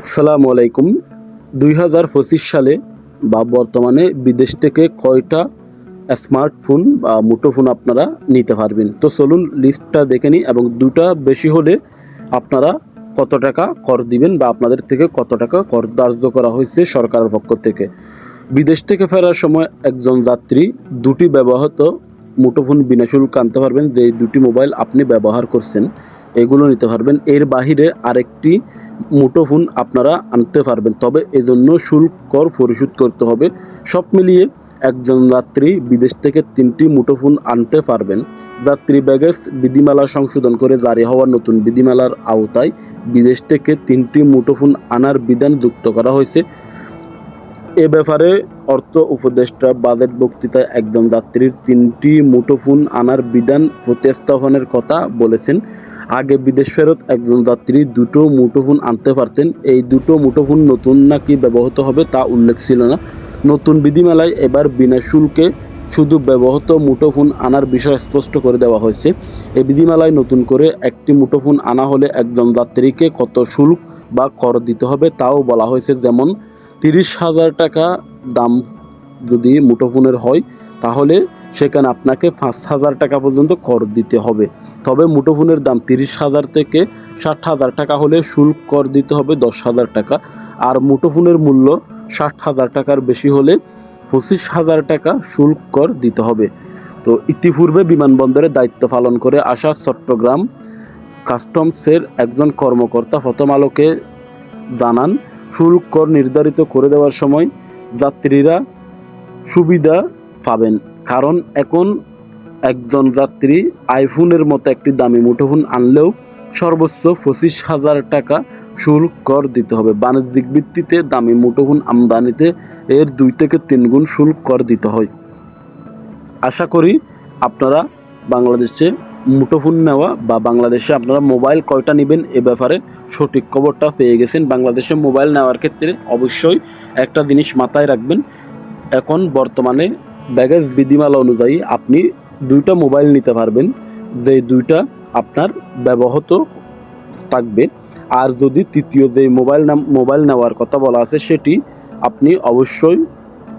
আসসালামু আলাইকুম। দুই হাজার পঁচিশ সালে বা বর্তমানে বিদেশ থেকে কয়টা স্মার্টফোন বা মুঠোফোন আপনারা নিতে পারবেন? তো চলুন লিস্টটা দেখে নিই এবং দুটা বেশি হলে আপনারা কত টাকা কর দিবেন বা আপনাদের থেকে কত টাকা কর ধার্য করা হয়েছে সরকারের পক্ষ থেকে। বিদেশ থেকে ফেরার সময় একজন যাত্রী দুটি ব্যবহৃত মুঠোফোন বিনা শুল্ক আনতে পারবেন, যে দুটি মোবাইল আপনি ব্যবহার করছেন, এগুলো নিতে পারবেন। এর বাহিরে আরেকটি মুঠোফোন আপনারা আনতে পারবেন। তবে এজন্য শুল্ক কর পরিশোধ করতে হবে। সব মিলিয়ে একজন যাত্রী বিদেশ থেকে তিনটি মুঠোফোন আনতে পারবেন। যাত্রী ব্যাগেজ, বিধিমালা সংশোধন করে জারি হওয়া নতুন বিধিমালার আওতায় বিদেশ থেকে তিনটি মুঠোফোন আনার বিধান যুক্ত করা হয়েছে। এ ব্যাপারে অর্থ উপদেষ্টা বাজেট বক্তৃতায় একজন যাত্রীর তিনটি মুঠোফোন আনার বিধান প্রতিস্থাপনের কথা বলেছেন। আগে বিদেশ ফেরত একজন যাত্রী দুটো মুঠোফোন আনতে পারতেন। এই দুটো মুঠোফোন নতুন নাকি ব্যবহৃত হবে তা উল্লেখ ছিল না। নতুন বিধিমালায় এবার বিনা শুল্কে শুধু ব্যবহৃত মুঠোফোন আনার বিষয় স্পষ্ট করে দেওয়া হয়েছে। এই বিধিমালায় নতুন করে একটি মুঠোফোন আনা হলে একজন যাত্রীকে কত শুল্ক বা কর দিতে হবে তাও বলা হয়েছে যেমন তিরিশ হাজার টাকা দাম যদি মুঠোফোনের হয়, তাহলে সেখানে আপনাকে পাঁচ হাজার টাকা পর্যন্ত কর দিতে হবে। তবে মুঠোফোনের দাম তিরিশ হাজার থেকে ষাট হাজার টাকা হলে শুল্ক কর দিতে হবে দশ হাজার টাকা। আর মুঠোফোনের মূল্য ষাট হাজার টাকার বেশি হলে পঁচিশ হাজার টাকা শুল্ক কর দিতে হবে। তো ইতিপূর্বে বিমানবন্দরে দায়িত্ব পালন করে আসা চট্টগ্রাম কাস্টমসের একজন কর্মকর্তা প্রথম আলোকে জানান শুল্ক কর নির্ধারিত করে দেওয়ার সময় যাত্রীরা সুবিধা পাবেন। কারণ এখন একজন যাত্রী আইফোনের মতো একটি দামি মুঠোফোন আনলেও সর্বোচ্চ পঁচিশ হাজার টাকা শুল্ক কর দিতে হবে। বাণিজ্যিক ভিত্তিতে দামি মুঠোফোন আমদানিতে এর দুই থেকে তিন গুণ শুল্ক কর দিতে হয়। আশা করি আপনারা বাংলাদেশে মুঠোফোন নেওয়া বা বাংলাদেশে আপনারা মোবাইল কয়টা নেবেন এ ব্যাপারে সঠিক খবরটা পেয়ে গেছেন। বাংলাদেশে মোবাইল নেওয়ার ক্ষেত্রে অবশ্যই একটা জিনিস মাথায় রাখবেন। এখন বর্তমানে ব্যাগেজ বিধিমালা অনুযায়ী আপনি দুইটা মোবাইল নিতে পারবেন যে দুইটা আপনার ব্যবহৃত থাকবে। আর যদি তৃতীয় যে মোবাইল নাম, মোবাইল নেওয়ার কথা বলা আছে, সেটি আপনি অবশ্যই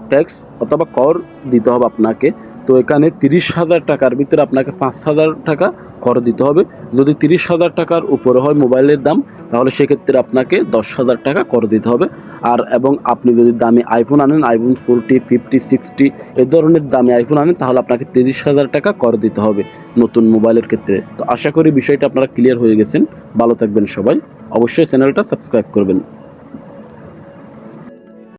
ট্যাক্স অথবা কর দিতে হবে আপনাকে। তো এখানে তিরিশ হাজার টাকার ভিতরে আপনাকে পাঁচ হাজার টাকা কর দিতে হবে। যদি তিরিশ হাজার টাকার উপরে হয় মোবাইলের দাম, তাহলে সেক্ষেত্রে আপনাকে দশ হাজার টাকা কর দিতে হবে। আর এবং আপনি যদি দামি আইফোন আনেন আইফোন ফোরটি ফিফটি সিক্সটি এ ধরনের দামি আইফোন আনেন, তাহলে আপনাকে তিরিশ হাজার টাকা কর দিতে হবে নতুন মোবাইলের ক্ষেত্রে। তো আশা করি বিষয়টা আপনারা ক্লিয়ার হয়ে গেছেন। ভালো থাকবেন সবাই। অবশ্যই চ্যানেলটা সাবস্ক্রাইব করবেন।